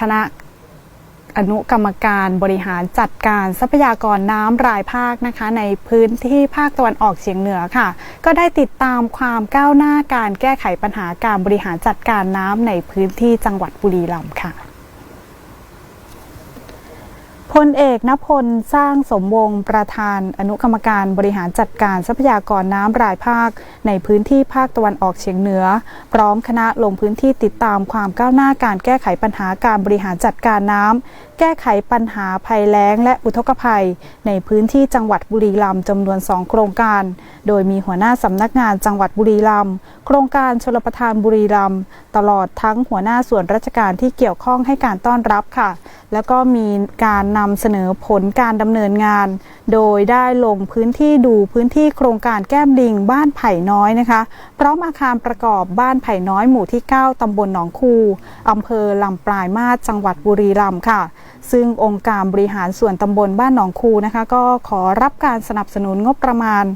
คณะอนุกรรมการบริหารจัดการทรัพยากรน้ำรายภาคนะคะ ในพื้นที่ภาคตะวันออกเฉียงเหนือค่ะ ก็ได้ติดตามความก้าวหน้าการแก้ไขปัญหาการบริหารจัดการน้ำในพื้นที่จังหวัดบุรีรัมย์ค่ะ พลเอกนพลสร้างสมวงศ์ประธานอนุกรรมการบริหารจัดการทรัพยากรน้ำรายภาค ในพื้นที่ภาคตะวันออกเฉียงเหนือ พร้อมคณะลงพื้นที่ติดตามความก้าวหน้าการแก้ไขปัญหาการบริหารจัดการน้ำแก้ไขปัญหาภัยแล้งและอุทกภัย ในพื้นที่จังหวัดบุรีรัมย์จำนวน 2 โครงการ โดยมีหัวหน้าสำนักงานจังหวัดบุรีรัมย์โครงการชลประทานบุรีรัมย์ตลอดทั้งหัวหน้าส่วนราชการที่เกี่ยวข้องให้การต้อนรับค่ะ แล้วก็มีการนำเสนอผลการดำเนินงาน โดยได้ลงพื้นที่ดูพื้นที่โครงการแก้มลิงบ้านไผ่น้อยนะคะ พร้อมอาคารประกอบบ้านไผ่น้อยหมู่ที่ 9 ตำบลหนองคูอำเภอลำปลายมาศจังหวัดบุรีรัมย์ค่ะ ซึ่งองค์การบริหารส่วนตำบลบ้านหนองคูนะคะ ก็ขอรับการสนับสนุนงบประมาณ 22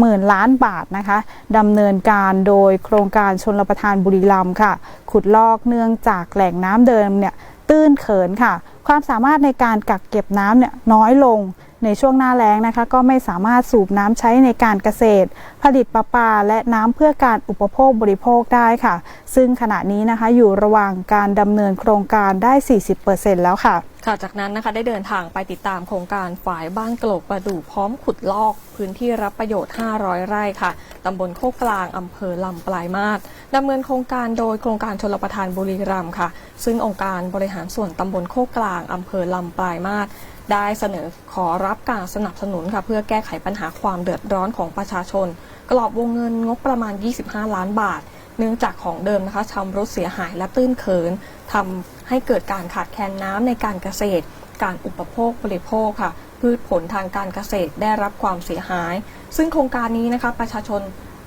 หมื่นล้านบาทนะคะดำเนินการโดยโครงการชนรประทานบุรีรัมย์ค่ะ ขุดลอกเนื่องจากแหล่งน้ำเดิมเนี่ยตื้นเขินค่ะ ความสามารถในการกักเก็บน้ำเนี่ยน้อยลงในช่วงหน้าแล้งนะคะ ก็ไม่สามารถสูบน้ำใช้ในการเกษตร ผลิตประปาและน้ำเพื่อการอุปโภคบริโภคได้ค่ะ ซึ่งขณะนี้นะคะอยู่ระหว่างการดำเนินโครงการได้ 40%แล้วค่ะค่ะจากนั้นนะคะได้เดินทางไปติดตามโครงการฝ่ายบ้านกลกประดู่พร้อมขุดลอก พื้นที่รับประโยชน์ 500 ไร่ค่ะตำบลโคกกลางอำเภอลำปลายมาศดำเนินโครงการโดยโครงการชลประทานบุรีรัมย์ค่ะ ซึ่งองค์การบริหารส่วนตำบลโคกกลางอำเภอลำปลายมาศได้เสนอขอรับการสนับสนุนค่ะเพื่อแก้ไขปัญหาความเดือดร้อนของประชาชน กรอบวงเงินงบประมาณ 25 ล้านบาท เนื่องจากของเดิมนะคะชำรุดเสียหายและตื้นเขินทำให้เกิดการขาดแคลนน้ำในการเกษตร การอุปโภคบริโภคค่ะ พืชผลทางการเกษตรได้รับความเสียหาย ซึ่งโครงการนี้นะคะประชาชน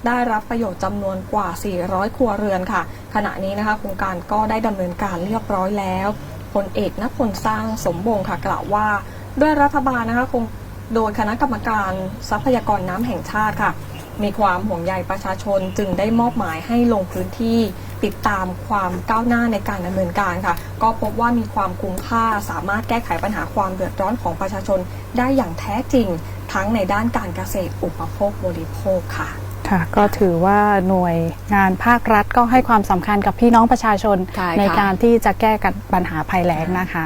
ได้รับประโยชน์จำนวนกว่า 400 ครัวเรือนค่ะ ขณะนี้นะคะโครงการก็ได้ดำเนินการเรียบร้อยแล้ว พลเอกนพลสร้างสมบงค่ะกล่าวว่า ด้วยรัฐบาลนะคะคงโดยคณะกรรมการทรัพยากรน้ำแห่งชาติค่ะ มีความห่วงใยประชาชนจึงได้มอบหมายให้ลงพื้นที่ติดตามความก้าวหน้าในการดำเนินการค่ะ ก็พบว่ามีความคุ้มค่าสามารถแก้ไขปัญหาความเดือดร้อนของประชาชนได้อย่างแท้จริง ทั้งในด้านการเกษตรอุปโภคบริโภคค่ะ ค่ะก็ถือว่าหน่วยงานภาครัฐก็ให้ความสำคัญกับพี่น้องประชาชนใช่ค่ะ ในการที่จะแก้กันปัญหาภัยแล้งนะคะ